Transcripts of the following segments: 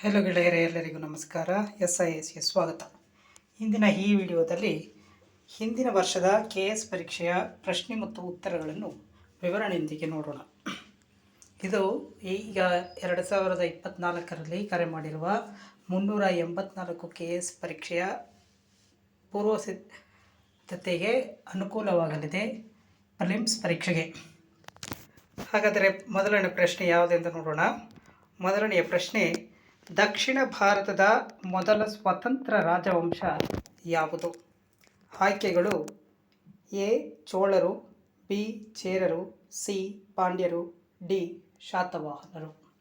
Hello ಗೆಳೆಯರೇ, ಎಲ್ಲರಿಗೂ ನಮಸ್ಕಾರ. ಎಸ್ ಐ ಎಸ್ಗೆ ಸ್ವಾಗತ. ಇಂದಿನ ಈ ವಿಡಿಯೋದಲ್ಲಿ ಹಿಂದಿನ ವರ್ಷದ ಕೆ ಎಸ್ ಪರೀಕ್ಷೆಯ ಪ್ರಶ್ನೆ ಮತ್ತು ಉತ್ತರಗಳನ್ನು ವಿವರಣೆಯೊಂದಿಗೆ ನೋಡೋಣ. ಇದು ಈಗ ಎರಡು ಸಾವಿರದ ಇಪ್ಪತ್ತ್ನಾಲ್ಕರಲ್ಲಿ ಕರೆ ಮಾಡಿರುವ ಮುನ್ನೂರ ಎಂಬತ್ನಾಲ್ಕು ಕೆ ಎಸ್ ಪರೀಕ್ಷೆಯ ಪೂರ್ವ ಸಿದ್ಧತೆಗೆ ಅನುಕೂಲವಾಗಲಿದೆ ಪ್ರಿಲಿಮ್ಸ್ ಪರೀಕ್ಷೆಗೆ. ಹಾಗಾದರೆ ಮೊದಲನೇ ಪ್ರಶ್ನೆ ಯಾವುದೆಂದು ನೋಡೋಣ. ಮೊದಲನೆಯ ಪ್ರಶ್ನೆ ದಕ್ಷಿಣ ಭಾರತದ ಮೊದಲ ಸ್ವತಂತ್ರ ರಾಜವಂಶ ಯಾವುದು? ಆಯ್ಕೆಗಳು ಎ. ಚೋಳರು, ಬಿ. ಚೇರರು, ಸಿ. ಪಾಂಡ್ಯರು, ಡಿ. ಶಾತವಾಹನರು.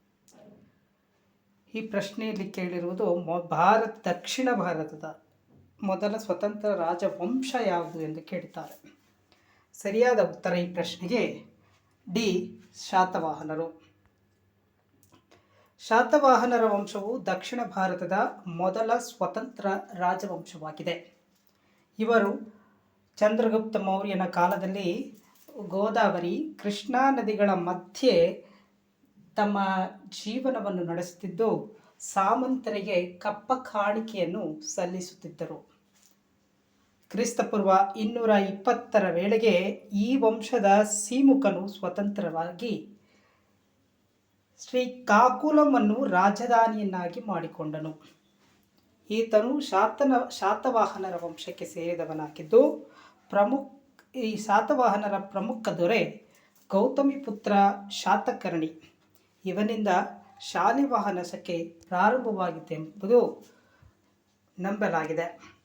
ಈ ಪ್ರಶ್ನೆಯಲ್ಲಿ ಕೇಳಿರುವುದು ಭಾರತ, ದಕ್ಷಿಣ ಭಾರತದ ಮೊದಲ ಸ್ವತಂತ್ರ ರಾಜವಂಶ ಯಾವುದು ಎಂದು ಕೇಳುತ್ತಾರೆ ಸರಿಯಾದ ಉತ್ತರ ಈ ಪ್ರಶ್ನೆಗೆ ಡಿ. ಶಾತವಾಹನರು. ಶಾತವಾಹನರ ವಂಶವು ದಕ್ಷಿಣ ಭಾರತದ ಮೊದಲ ಸ್ವತಂತ್ರ ರಾಜವಂಶವಾಗಿದೆ. ಇವರು ಚಂದ್ರಗುಪ್ತ ಮೌರ್ಯನ ಕಾಲದಲ್ಲಿ ಗೋದಾವರಿ, ಕೃಷ್ಣಾ ನದಿಗಳ ಮಧ್ಯೆ ತಮ್ಮ ಜೀವನವನ್ನು ನಡೆಸುತ್ತಿದ್ದು, ಸಾಮಂತರಿಗೆ ಕಪ್ಪ ಕಾಣಿಕೆಯನ್ನು ಸಲ್ಲಿಸುತ್ತಿದ್ದರು. ಕ್ರಿಸ್ತಪೂರ್ವ ಇನ್ನೂರ ಇಪ್ಪತ್ತರ ವೇಳೆಗೆ ಈ ವಂಶದ ಸೀಮುಖನು ಸ್ವತಂತ್ರವಾಗಿ ಶ್ರೀ ಕಾಕುಲಮನ್ನು ರಾಜಧಾನಿಯನ್ನಾಗಿ ಮಾಡಿಕೊಂಡನು. ಈತನು ಶಾತನ, ಶಾತವಾಹನರ ವಂಶಕ್ಕೆ ಸೇರಿದವನಾಗಿದ್ದು, ಪ್ರಮುಖ, ಈ ಶಾತವಾಹನರ ಪ್ರಮುಖ ದೊರೆ ಗೌತಮಿ ಪುತ್ರ ಶಾತಕರ್ಣಿ. ಇವನಿಂದ ಶಾಲಿವಾಹನ ಸಖೆ ಪ್ರಾರಂಭವಾಗಿತ್ತೆಂಬುದು ನಂಬಲಾಗಿದೆ.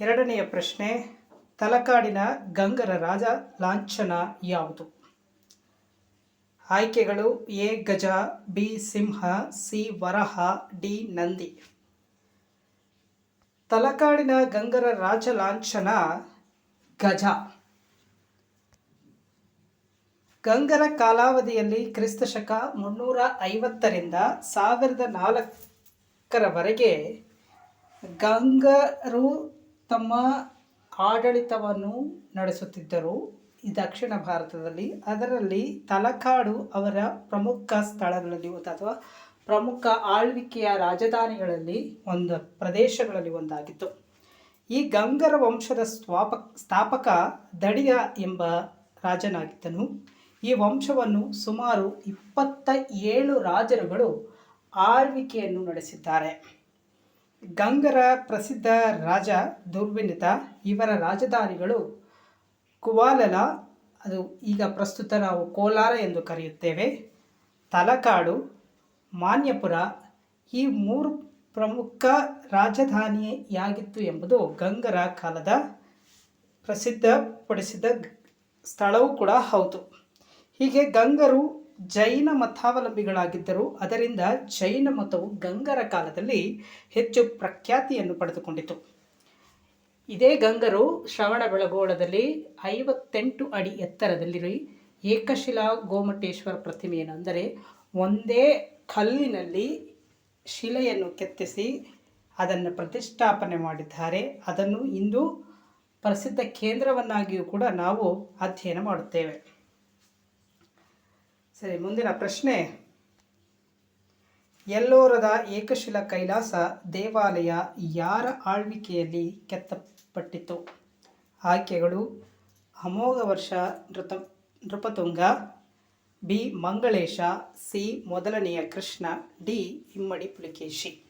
ಎರಡನೆಯ ಪ್ರಶ್ನೆ, ತಲಕಾಡಿನ ಗಂಗರ ರಾಜ ಲಾಂಛನ ಯಾವುದು? ಆಯ್ಕೆಗಳು ಎ, ಗಜ, ಬಿ, ಸಿಂಹ, ಸಿ, ವರಹ, ಡಿ, ನಂದಿ. ತಲಕಾಡಿನ ಗಂಗರ ರಾಜ ಲಾಂಛನ ಗಜ. ಗಂಗರ ಕಾಲಾವಧಿಯಲ್ಲಿ ಕ್ರಿಸ್ತ ಶಕ ಮುನ್ನೂರ ಐವತ್ತರಿಂದ ಸಾವಿರದ ನಾಲ್ಕರವರೆಗೆ ಗಂಗರು ತಮ್ಮ ಆಡಳಿತವನ್ನು ನಡೆಸುತ್ತಿದ್ದರು. ದಕ್ಷಿಣ ಭಾರತದಲ್ಲಿ ಅದರಲ್ಲಿ ತಲಕಾಡು ಅವರ ಪ್ರಮುಖ ಸ್ಥಳಗಳಲ್ಲಿ ಒಂದು ಅಥವಾ ಪ್ರಮುಖ ಆಳ್ವಿಕೆಯ ರಾಜಧಾನಿಗಳಲ್ಲಿ ಒಂದು ಪ್ರದೇಶಗಳಲ್ಲಿ ಒಂದಾಗಿತ್ತು. ಈ ಗಂಗರ ವಂಶದ ಸ್ವಾಪ, ಸ್ಥಾಪಕ ದಡಿಯ ಎಂಬ ರಾಜನಾಗಿದ್ದನು. ಈ ವಂಶವನ್ನು ಸುಮಾರು ಇಪ್ಪತ್ತ ಏಳು ರಾಜರುಗಳು ಆಳ್ವಿಕೆಯನ್ನು ನಡೆಸಿದ್ದಾರೆ. ಗಂಗರ ಪ್ರಸಿದ್ಧ ರಾಜ ದುರ್ವಿನಿತ ಇವರ ರಾಜಧಾನಿಗಳು ಕುವಾಲಲ, ಅದು ಈಗ ಪ್ರಸ್ತುತ ನಾವು ಕೋಲಾರ ಎಂದು ಕರೆಯುತ್ತೇವೆ. ತಲಕಾಡು, ಮಾನ್ಯಪುರ ಈ ಮೂರು ಪ್ರಮುಖ ರಾಜಧಾನಿಯಾಗಿತ್ತು ಎಂಬುದು ಗಂಗರ ಕಾಲದ ಪ್ರಸಿದ್ಧಪಡಿಸಿದ ಸ್ಥಳವೂ ಕೂಡ ಹೌದು. ಹೀಗೆ ಗಂಗರು ಜೈನ ಮತಾವಲಂಬಿಗಳಾಗಿದ್ದರು. ಅದರಿಂದ ಜೈನ ಮತವು ಗಂಗರ ಕಾಲದಲ್ಲಿ ಹೆಚ್ಚು ಪ್ರಖ್ಯಾತಿಯನ್ನು ಪಡೆದುಕೊಂಡಿತು. ಇದೇ ಗಂಗರು ಶ್ರವಣ ಬೆಳಗೋಳದಲ್ಲಿ ಐವತ್ತೆಂಟು ಅಡಿ ಎತ್ತರದಲ್ಲಿ ಏಕಶಿಲಾ ಗೋಮಟೇಶ್ವರ ಪ್ರತಿಮೆಯನ್ನು, ಅಂದರೆ ಒಂದೇ ಕಲ್ಲಿನಲ್ಲಿ ಶಿಲೆಯನ್ನು ಕೆತ್ತಿಸಿ ಅದನ್ನು ಪ್ರತಿಷ್ಠಾಪನೆ ಮಾಡಿದ್ದಾರೆ. ಅದನ್ನು ಇಂದು ಪ್ರಸಿದ್ಧ ಕೇಂದ್ರವನ್ನಾಗಿಯೂ ಕೂಡ ನಾವು ಅಧ್ಯಯನ ಮಾಡುತ್ತೇವೆ. ಸರಿ, ಮುಂದಿನ ಪ್ರಶ್ನೆ. ಎಲ್ಲೋರದ ಏಕಶಿಲ ಕೈಲಾಸ ದೇವಾಲಯ ಯಾರ ಆಳ್ವಿಕೆಯಲ್ಲಿ ಕೆತ್ತಪಟ್ಟಿತು ಆಯ್ಕೆಗಳು ಅಮೋಘ ವರ್ಷ ನೃತ, ನೃಪತುಂಗ, ಬಿ ಮಂಗಳೇಶ, ಸಿ ಮೊದಲನೆಯ ಕೃಷ್ಣ, ಡಿ ಇಮ್ಮಡಿ ಪುಲಿಕೇಶಿ.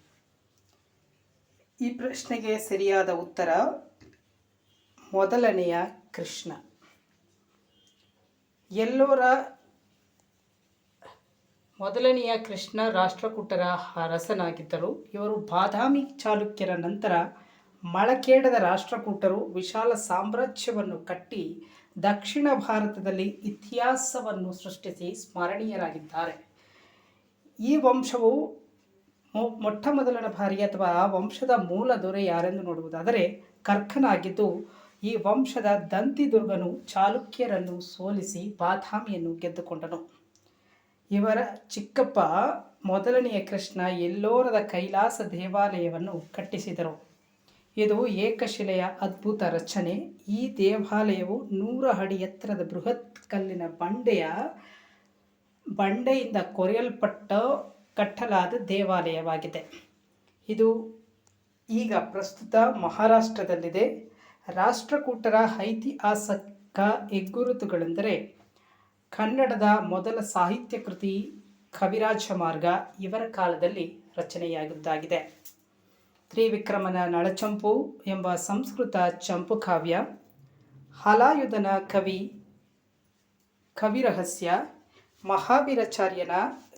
ಈ ಪ್ರಶ್ನೆಗೆ ಸರಿಯಾದ ಉತ್ತರ ಮೊದಲನೆಯ ಕೃಷ್ಣ. ಎಲ್ಲೋರ ಮೊದಲನೆಯ ಕೃಷ್ಣ ರಾಷ್ಟ್ರಕೂಟರ ಅರಸನಾಗಿದ್ದರು. ಇವರು ಬಾದಾಮಿ ಚಾಲುಕ್ಯರ ನಂತರ ಮಳಕೇಡದ ರಾಷ್ಟ್ರಕೂಟರು ವಿಶಾಲ ಸಾಮ್ರಾಜ್ಯವನ್ನು ಕಟ್ಟಿ ದಕ್ಷಿಣ ಭಾರತದಲ್ಲಿ ಇತಿಹಾಸವನ್ನು ಸೃಷ್ಟಿಸಿ ಸ್ಮರಣೀಯರಾಗಿದ್ದಾರೆ. ಈ ವಂಶವು ಮೊಟ್ಟ ಮೊದಲನ ಬಾರಿ ಅಥವಾ ಆ ವಂಶದ ಮೂಲ ದೊರೆ ಯಾರೆಂದು ನೋಡುವುದಾದರೆ ಕರ್ಕನಾಗಿದ್ದು ಈ ವಂಶದ ದಂತಿದುರ್ಗನು ಚಾಲುಕ್ಯರನ್ನು ಸೋಲಿಸಿ ಬಾದಾಮಿಯನ್ನು ಗೆದ್ದುಕೊಂಡನು. ಇವರ ಚಿಕ್ಕಪ್ಪ ಮೊದಲನೆಯ ಕೃಷ್ಣ ಎಲ್ಲೋರದ ಕೈಲಾಸ ದೇವಾಲಯವನ್ನು ಕಟ್ಟಿಸಿದರು. ಇದು ಏಕಶಿಲೆಯ ಅದ್ಭುತ ರಚನೆ. ಈ ದೇವಾಲಯವು ನೂರ ಅಡಿ ಎತ್ತರದ ಬೃಹತ್ ಕಲ್ಲಿನ ಬಂಡೆಯ ಬಂಡೆಯಿಂದ ಕೊರೆಯಲ್ಪಟ್ಟ ಕಟ್ಟಲಾದ ದೇವಾಲಯವಾಗಿದೆ. ಇದು ಈಗ ಪ್ರಸ್ತುತ ಮಹಾರಾಷ್ಟ್ರದಲ್ಲಿದೆ. ರಾಷ್ಟ್ರಕೂಟರ ಐತಿಹಾಸಿಕ ಹೆಗ್ಗುರುತುಗಳೆಂದರೆ ಕನ್ನಡದ ಮೊದಲ ಸಾಹಿತ್ಯ ಕೃತಿ ಕವಿರಾಜ ಮಾರ್ಗ ಇವರ ಕಾಲದಲ್ಲಿ ರಚನೆಯಾಗಿದ್ದಾಗಿದೆ. ತ್ರಿವಿಕ್ರಮನ ನಳಚಂಪು ಎಂಬ ಸಂಸ್ಕೃತ ಚಂಪು ಕಾವ್ಯ, ಹಲಾಯುಧನ ಕವಿ, ಕವಿರಹಸ್ಯ, ಮಹಾವೀರಾಚಾರ್ಯನ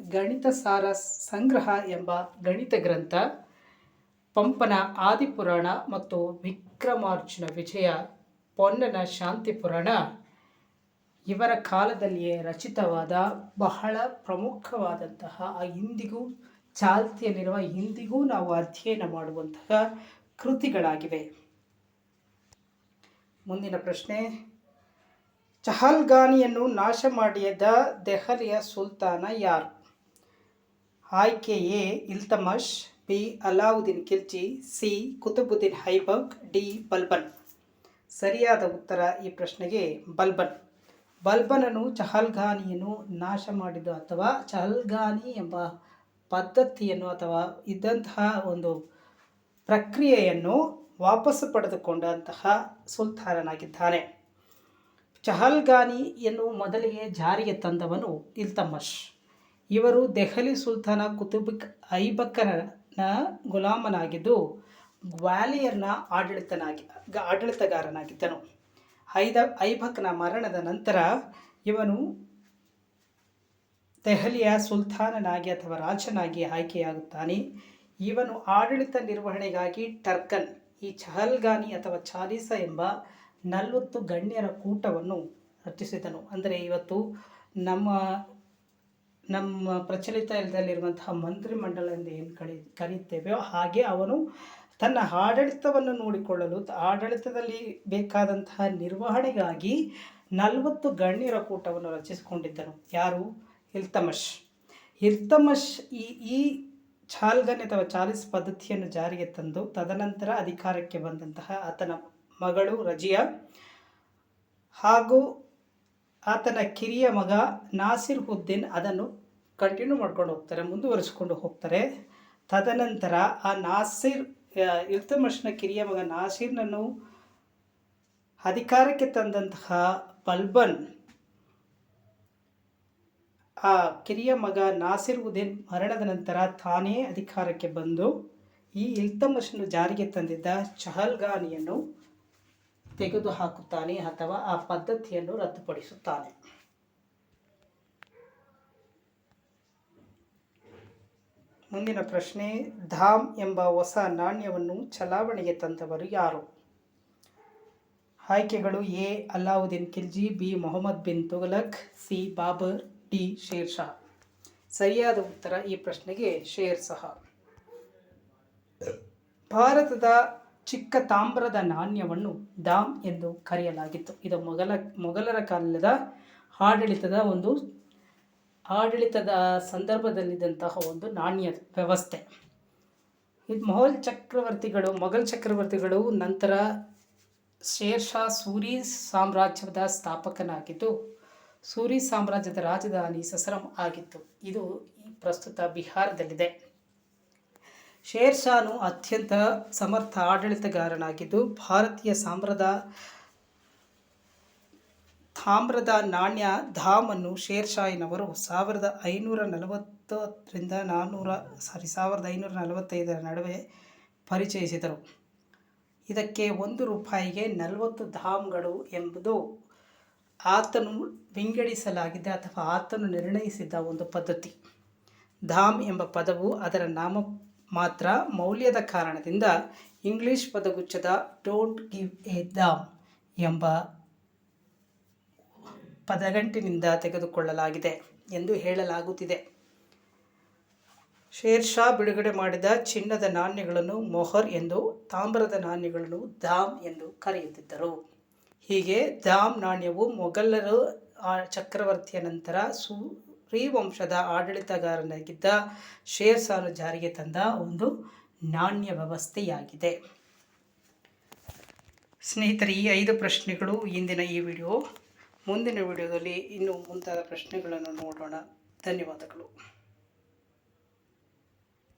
ಗಣಿತ ಸಾರ ಸಂಗ್ರಹ ಎಂಬ ಗಣಿತ ಗ್ರಂಥ, ಪಂಪನ ಆದಿಪುರಾಣ ಮತ್ತು ವಿಕ್ರಮಾರ್ಜುನ ವಿಜಯ ಪೊನ್ನನ ಶಾಂತಿ ಪುರಾಣ ಇವರ ಕಾಲದಲ್ಲಿಯೇ ರಚಿತವಾದ ಬಹಳ ಪ್ರಮುಖವಾದಂತಹ ಆ ಇಂದಿಗೂ ಚಾಲ್ತಿಯಲ್ಲಿರುವ ಇಂದಿಗೂ ನಾವು ಅಧ್ಯಯನ ಮಾಡುವಂತಹ ಕೃತಿಗಳಾಗಿವೆ. ಮುಂದಿನ ಪ್ರಶ್ನೆ, ಚಹಲ್ಗಾನಿಯನ್ನು ನಾಶ ಮಾಡಿದ ದೆಹಲಿಯ ಸುಲ್ತಾನ ಯಾರು? ಆಯ್ಕೆ A Iltutmish B. Alauddin Khilji, C. Qutubuddin Aibak, D. Balban. ಸರಿಯಾದ ಉತ್ತರ ಈ ಪ್ರಶ್ನೆಗೆ ಬಲ್ಬನ್. ಬಲ್ಬನನು ಚಹಲ್ಗಾನಿಯನ್ನು ನಾಶ ಮಾಡಿದ ಅಥವಾ ಚಹಲ್ಗಾನಿ ಎಂಬ ಪದ್ಧತಿಯನ್ನು ಅಥವಾ ಇದ್ದಂತಹ ಒಂದು ಪ್ರಕ್ರಿಯೆಯನ್ನು ವಾಪಸ್ಸು ಪಡೆದುಕೊಂಡಂತಹ ಸುಲ್ತಾನನಾಗಿದ್ದಾನೆ. ಚಹಲ್ಘಾನಿಯನ್ನು ಮೊದಲಿಗೆ ಜಾರಿಗೆ ತಂದವನು ಇಲ್ತಮಶ್ ಇವರು ದೆಹಲಿ ಸುಲ್ತಾನ ಕುತುಬಿಕ್ ಐಬಕ್ಕನ ಗುಲಾಮನಾಗಿದ್ದು ಗ್ವಾಲಿಯರ್ನ ಆಡಳಿತನಾಗಿ ಆಡಳಿತಗಾರನಾಗಿದ್ದನು. ಐದ, ಐಬಕ್ನ ಮರಣದ ನಂತರ ಇವನು ದೆಹಲಿಯ ಸುಲ್ತಾನನಾಗಿ ಅಥವಾ ರಾಜನಾಗಿ ಆಯ್ಕೆಯಾಗುತ್ತಾನೆ. ಇವನು ಆಡಳಿತ ನಿರ್ವಹಣೆಗಾಗಿ ಟರ್ಕನ್, ಈ ಚಹಲ್ಗಾನಿ ಅಥವಾ ಚಾಲೀಸ ಎಂಬ ನಲವತ್ತು ಗಣ್ಯರ ಕೂಟವನ್ನು ರಚಿಸಿದನು. ಅಂದರೆ ಇವತ್ತು ನಮ್ಮ ನಮ್ಮ ಪ್ರಚಲಿತದಲ್ಲಿರುವಂತಹ ಮಂತ್ರಿಮಂಡಲ ಎಂದು ಏನು ಕಳಿ, ಕರೆಯುತ್ತೇವೆಯೋ ಹಾಗೆ ಅವನು ತನ್ನ ಆಡಳಿತವನ್ನು ನೋಡಿಕೊಳ್ಳಲು ಆಡಳಿತದಲ್ಲಿ ಬೇಕಾದಂತಹ ನಿರ್ವಹಣೆಗಾಗಿ ನಲವತ್ತು ಗಣ್ಯರ ಕೂಟವನ್ನು ರಚಿಸಿಕೊಂಡಿದ್ದನು ಯಾರು? ಇಲ್ತಮಶ್ ಇಲ್ತಮಶ್ ಈ ಈ ಛಾಲ್ಗನ್ ಅಥವಾ ಚಾಲಿಸ್ ಪದ್ಧತಿಯನ್ನು ಜಾರಿಗೆ ತಂದು ತದನಂತರ ಅಧಿಕಾರಕ್ಕೆ ಬಂದಂತಹ ಆತನ ಮಗಳು ರಜಿಯಾ ಹಾಗೂ ಆತನ ಕಿರಿಯ ಮಗ ನಾಸಿರ್ ಉದ್ದೀನ್ ಅದನ್ನು ಕಂಟಿನ್ಯೂ ಮಾಡ್ಕೊಂಡು ಹೋಗ್ತಾರೆ, ಮುಂದುವರಿಸ್ಕೊಂಡು ಹೋಗ್ತಾರೆ. ತದನಂತರ ಆ ನಾಸಿರ್ ಇಲ್ತಮಶ್ನ ಕಿರಿಯ ಮಗ ನಾಸೀರ್ನನ್ನು ಅಧಿಕಾರಕ್ಕೆ ತಂದಂತಹ ಬಲ್ಬನ್, ಆ ಕಿರಿಯ ಮಗ ನಾಸಿರ್ ಉದ್ದೀನ್ ಮರಣದ ನಂತರ ತಾನೇ ಅಧಿಕಾರಕ್ಕೆ ಬಂದು ಈ ಇಲ್ತಮಶನ್ನು ಜಾರಿಗೆ ತಂದಿದ್ದ ಚಹಲ್ಗಾನಿಯನ್ನು ತೆಗೆದುಹಾಕುತ್ತಾನೆ ಅಥವಾ ಆ ಪದ್ಧತಿಯನ್ನು ರದ್ದುಪಡಿಸುತ್ತಾನೆ. ಮುಂದಿನ ಪ್ರಶ್ನೆ, ಧಾಮ್ ಎಂಬ ಹೊಸ ನಾಣ್ಯವನ್ನು ಚಲಾವಣೆಗೆ ತಂದವರು ಯಾರು? ಆಯ್ಕೆಗಳು A Alauddin Khilji, B, Mohammad bin Tughlaq C, Babur, D, Sher Shah. ಸರಿಯಾದ ಉತ್ತರ ಈ ಪ್ರಶ್ನೆಗೆ ಶೇರ್ ಸಹ. ಭಾರತದ ಚಿಕ್ಕ ತಾಮ್ರದ ನಾಣ್ಯವನ್ನು ಧಾಮ್ ಎಂದು ಕರೆಯಲಾಗಿತ್ತು. ಇದು ಮೊಘಲ, ಮೊಘಲರ ಕಾಲದ ಆಡಳಿತದ ಒಂದು ಆಡಳಿತದ ಸಂದರ್ಭದಲ್ಲಿದ್ದಂತಹ ಒಂದು ನಾಣ್ಯ ವ್ಯವಸ್ಥೆ. ಇದು ಮೊಘಲ್ ಚಕ್ರವರ್ತಿಗಳು ಮೊಘಲ್ ಚಕ್ರವರ್ತಿಗಳು ನಂತರ ಶೇರ್ ಶಾ ಸೂರಿ ಸಾಮ್ರಾಜ್ಯದ ಸ್ಥಾಪಕನಾಗಿದ್ದು, ಸೂರಿ ಸಾಮ್ರಾಜ್ಯದ ರಾಜಧಾನಿ ಸಸರಂ ಆಗಿತ್ತು. ಇದು ಪ್ರಸ್ತುತ ಬಿಹಾರದಲ್ಲಿದೆ. ಶೇರ್ ಶಾನು ಅತ್ಯಂತ ಸಮರ್ಥ ಆಡಳಿತಗಾರನಾಗಿದ್ದು, ಭಾರತೀಯ ಸಾಮ್ರದ ತಾಮ್ರದ ನಾಣ್ಯ ಧಾಮನ್ನು ಶೇರ್ ಶಾಹಿನವರು ಸಾವಿರದ ಐನೂರ ನಲವತ್ತರಿಂದ ನಾನ್ನೂರ ಸಾರಿ ಸಾವಿರದ ಐನೂರ ನಲವತ್ತೈದರ ನಡುವೆ ಪರಿಚಯಿಸಿದರು. ಇದಕ್ಕೆ ಒಂದು ರೂಪಾಯಿಗೆ ನಲವತ್ತು ಧಾಮ್ಗಳು ಎಂಬುದು ಆತನು ವಿಂಗಡಿಸಲಾಗಿದ್ದ ಅಥವಾ ಆತನು ನಿರ್ಣಯಿಸಿದ್ದ ಒಂದು ಪದ್ಧತಿ. ಧಾಮ್ ಎಂಬ ಪದವು ಅದರ ನಾಮ ಮಾತ್ರ ಮೌಲ್ಯದ ಕಾರಣದಿಂದ ಇಂಗ್ಲಿಷ್ ಪದಗುಚ್ಛದ ಡೋಂಟ್ ಗಿವ್ ಎ ಧಾಮ್ ಎಂಬ ಪದಗಂಟಿನಿಂದ ತೆಗೆದುಕೊಳ್ಳಲಾಗಿದೆ ಎಂದು ಹೇಳಲಾಗುತ್ತಿದೆ. ಶೇರ್ ಶಾ ಬಿಡುಗಡೆ ಮಾಡಿದ ಚಿನ್ನದ ನಾಣ್ಯಗಳನ್ನು ಮೊಹರ್ ಎಂದು, ತಾಮ್ರದ ನಾಣ್ಯಗಳನ್ನು ದಾಮ್ ಎಂದು ಕರೆಯುತ್ತಿದ್ದರು. ಹೀಗೆ ದಾಮ್ ನಾಣ್ಯವು ಮೊಘಲರು ಚಕ್ರವರ್ತಿಯ ನಂತರ ಸೂರಿವಂಶದ ವಂಶದ ಆಡಳಿತಗಾರನಾಗಿದ್ದ ಶೇರ್ ಶಾನು ಜಾರಿಗೆ ತಂದ ಒಂದು ನಾಣ್ಯ ವ್ಯವಸ್ಥೆಯಾಗಿದೆ. ಸ್ನೇಹಿತರೆ, ಈ ಐದು ಪ್ರಶ್ನೆಗಳು ಇಂದಿನ ಈ ವಿಡಿಯೋ. ಮುಂದಿನ ವಿಡಿಯೋದಲ್ಲಿ ಇನ್ನೂ ಮುಂತಾದ ಪ್ರಶ್ನೆಗಳನ್ನು ನೋಡೋಣ. ಧನ್ಯವಾದಗಳು.